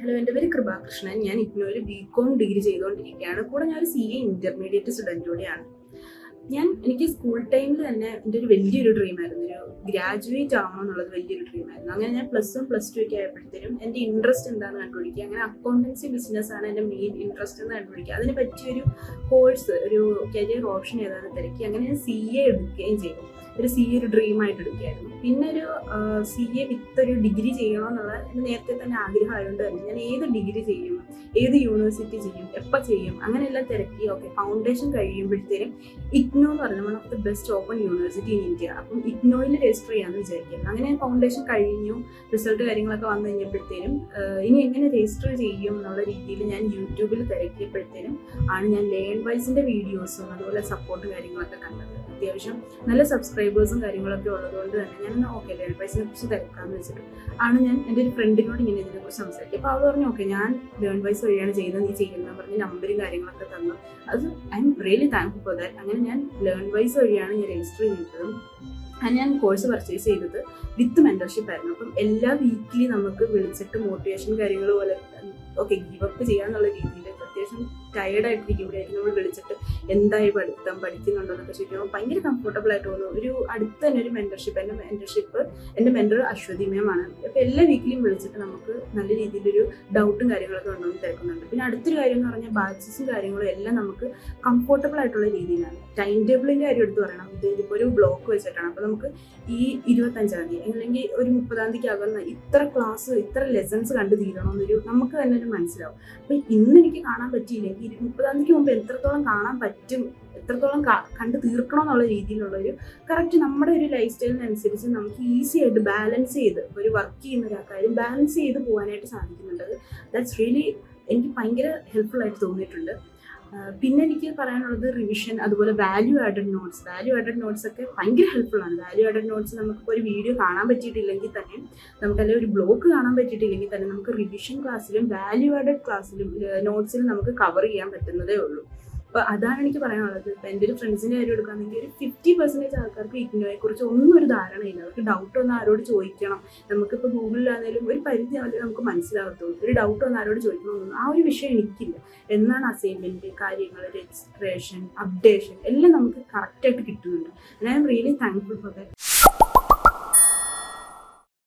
Hello എന്റെ പേര് കൃപാകൃഷ്ണൻ. ഞാൻ ഇഗ്നോയിൽ ബി കോം ഡിഗ്രി ചെയ്തുകൊണ്ടിരിക്കുകയാണ്. കൂടെ ഞാൻ ഒരു സി എ ഇന്റർമീഡിയറ്റ് സ്റ്റുഡന്റ് കൂടിയാണ്. ഞാൻ എനിക്ക് സ്കൂൾ ടൈമിൽ തന്നെ എന്റെ ഒരു വലിയൊരു ഡ്രീമായിരുന്നു ഒരു ഗ്രാജുവേറ്റ് ആവണം എന്നുള്ളത് വലിയൊരു ഡ്രീമായിരുന്നു അങ്ങനെ ഞാൻ പ്ലസ് വൺ പ്ലസ് ടു ഒക്കെ ആയപ്പോഴത്തേനും എന്റെ ഇൻട്രസ്റ്റ് എന്താണെന്ന് കണ്ടുപിടിക്കുക. അങ്ങനെ അക്കൗണ്ടൻസി ബിസിനസ് ആണ് എന്റെ മെയിൻ ഇൻട്രസ്റ്റ് എന്ന് കണ്ടുപിടിക്കുക. അതിന് പറ്റിയൊരു കോഴ്സ് ഒരു കരിയർ ഓപ്ഷൻ ഏതാണെന്ന് തിരക്കി. അങ്ങനെ ഞാൻ സി എ എടുക്കുകയും ചെയ്തു. ഒരു സി എ ഒരു ഡ്രീം ആയിട്ട് എടുക്കുകയായിരുന്നു. പിന്നെ ഒരു സി എ വിത്ത് ഒരു ഡിഗ്രി ചെയ്യണം എന്നുള്ള എന്റെ നേരത്തെ തന്നെ ആഗ്രഹമായതുകൊണ്ട് തന്നെ ഞാൻ ഏത് ഡിഗ്രി ചെയ്യും ഏത് യൂണിവേഴ്സിറ്റി ചെയ്യും എപ്പോൾ ചെയ്യും അങ്ങനെയെല്ലാം തിരക്കി ഓക്കെ ഫൗണ്ടേഷൻ കഴിയുമ്പോഴത്തേനും ഇഗ്നോ എന്ന് പറഞ്ഞ one of the best open university in India അപ്പം ഇഗ്നോയിൽ രജിസ്റ്റർ ചെയ്യാമെന്ന് വിചാരിക്കുന്നു. അങ്ങനെ ഞാൻ ഫൗണ്ടേഷൻ കഴിഞ്ഞു റിസൾട്ട് കാര്യങ്ങളൊക്കെ വന്നു കഴിഞ്ഞപ്പോഴത്തേനും ഇനി എങ്ങനെ രജിസ്റ്റർ ചെയ്യും എന്നുള്ള രീതിയിൽ ഞാൻ യൂട്യൂബിൽ തിരക്കിയപ്പോഴത്തേനും ആണ് ഞാൻ ലേൺ വൈസിന്റെ വീഡിയോസും അതുപോലെ സപ്പോർട്ട് കാര്യങ്ങളൊക്കെ കണ്ടത്. അത്യാവശ്യം നല്ല സബ്സ്ക്രൈബേഴ്സും കാര്യങ്ങളൊക്കെ ഉള്ളതുകൊണ്ട് തന്നെ ഞാൻ ഓക്കെ ലേൺ കുറിച്ച് തിരക്കാന്ന് വെച്ചിട്ട്. ആണ് ഞാൻ എന്റെ ഒരു ഫ്രണ്ടിനോട് ഇങ്ങനെ ഇതിനെക്കുറിച്ച് സംസാരിക്കും അപ്പോൾ അവൾ പറഞ്ഞു ഓക്കെ ഞാൻ ലേൺ വൈസ് വഴിയാണ് ചെയ്യുന്നത് നീ ചെയ്യുന്നത്. പറഞ്ഞ് നമ്പറും കാര്യങ്ങളൊക്കെ തന്നു. അത് I am really thankful for that അങ്ങനെ ഞാൻ ലേൺ വൈസ് വഴിയാണ് ഞാൻ രജിസ്റ്റർ ചെയ്തതും ഞാൻ കോഴ്സ് പർച്ചേസ് ചെയ്തത് വിത്ത് മെന്റർഷിപ്പ് ആയിരുന്നു. അപ്പം എല്ലാ വീക്കിലി നമുക്ക് വിളിച്ചിട്ട് മോട്ടിവേഷൻ കാര്യങ്ങൾ പോലെ ഓക്കെ ഗീവപ്പ് ചെയ്യാന്നുള്ള രീതിയിൽ അത്യാവശ്യം ടയേർഡ് ആയിട്ടിരിക്കുമ്പോഴായിരിക്കും നമ്മൾ വിളിച്ചിട്ട് എന്തായി പഠിത്തം പഠിക്കുന്നുണ്ടോ എന്നൊക്കെ ചോദിക്കുമ്പോൾ ഭയങ്കര കംഫർട്ടബിൾ ആയിട്ട് തോന്നും. ഒരു അടുത്ത് തന്നെ ഒരു മെന്റർഷിപ്പ് എന്റെ മെന്റർഷിപ്പ് എന്റെ മെന്റർ അശ്വതി മേമാണ് അപ്പോൾ എല്ലാ വീക്കിലും വിളിച്ചിട്ട് നമുക്ക് നല്ല രീതിയിലൊരു ഡൗട്ടും കാര്യങ്ങളൊക്കെ ഉണ്ടെന്ന് തിരക്കുന്നുണ്ട് പിന്നെ അടുത്തൊരു കാര്യം എന്ന് പറഞ്ഞാൽ ബാച്ചസും കാര്യങ്ങളും എല്ലാം നമുക്ക് കംഫർട്ടബിൾ ആയിട്ടുള്ള രീതിയിലാണ്. ടൈം ടേബിളിന്റെ കാര്യം എടുത്ത് പറയണം. ഇത് ഇതിപ്പോൾ ഒരു ബ്ലോക്ക് വെച്ചിട്ടാണ്. അപ്പോൾ നമുക്ക് ഈ ഇരുപത്തഞ്ചാം തീയതി അല്ലെങ്കിൽ ഒരു മുപ്പതാം തീയതി ആകുന്ന ഇത്ര ക്ലാസ് ഇത്ര ലെസൺസ് കണ്ടു തീരണമെന്നൊരു നമുക്ക് തന്നെ ഒരു മനസ്സിലാവും. അപ്പോൾ ഇന്ന് എനിക്ക് കാണാൻ പറ്റിയില്ലെങ്കിൽ മുപ്പതാം മുമ്പ് എത്രത്തോളം കാണാൻ പറ്റും എത്രത്തോളം കണ്ടു തീർക്കണം എന്നുള്ള രീതിയിലുള്ള ഒരു കറക്റ്റ് നമ്മുടെ ഒരു ലൈഫ് സ്റ്റൈലിനനുസരിച്ച് നമുക്ക് ഈസി ആയിട്ട് ബാലൻസ് ചെയ്ത് ഒരു വർക്ക് ചെയ്യുന്ന ഒരാൾക്കാരും ബാലൻസ് ചെയ്ത് പോകാനായിട്ട് സാധിക്കുന്നുണ്ട്. ദാറ്റ്സ് റിയലി എനിക്ക് ഭയങ്കര ഹെൽപ്ഫുൾ ആയിട്ട് തോന്നിയിട്ടുണ്ട്. പിന്നെ എനിക്ക് പറയാനുള്ളത് റിവിഷൻ അതുപോലെ value added notes value added notes ഒക്കെ ഭയങ്കര ഹെൽപ്ഫുൾ ആണ്. വാല്യൂ ആഡഡ് നോട്ട്സ് നമുക്ക് ഒരു വീഡിയോ കാണാൻ പറ്റിയിട്ടില്ലെങ്കിൽ തന്നെ നമുക്ക് ഒരു ബ്ലോഗ് കാണാൻ പറ്റിയിട്ടില്ലെങ്കിൽ തന്നെ നമുക്ക് റിവിഷൻ ക്ലാസ്സിലും വാല്യൂ ആഡഡ് ക്ലാസ്സിലും നോട്ട്സിലും നമുക്ക് കവർ ചെയ്യാൻ പറ്റുന്നതേ ഉള്ളൂ. അപ്പോൾ അതാണ് എനിക്ക് പറയാനുള്ളത്. ഇപ്പം എന്റെ ഒരു ഫ്രണ്ട്സിന്റെ കാര്യം എടുക്കുകയാണെങ്കിൽ ഒരു ഫിഫ്റ്റി പെർസെന്റേജ് ആൾക്കാർക്ക് ഇഗ്നോയെ കുറിച്ച് ഒന്നും ഒരു ധാരണയില്ല. അവർക്ക് ഡൗട്ട് ഒന്ന് ആരോട് ചോദിക്കണം? നമുക്കിപ്പോൾ ഗൂഗിളിലാണെങ്കിലും ഒരു പരിധി ആയാലും നമുക്ക് മനസ്സിലാകത്തുള്ളൂ. ഒരു ഡൗട്ട് ഒന്ന് ആരോട് ചോദിക്കണമെന്നൊന്നും ആ ഒരു വിഷയം എനിക്കില്ല. എന്നാണ് അസൈൻമെന്റ് കാര്യങ്ങൾ രജിസ്ട്രേഷൻ അപ്ഡേഷൻ എല്ലാം നമുക്ക് കറക്റ്റായിട്ട് കിട്ടുന്നുണ്ട്. I'm really thankful for that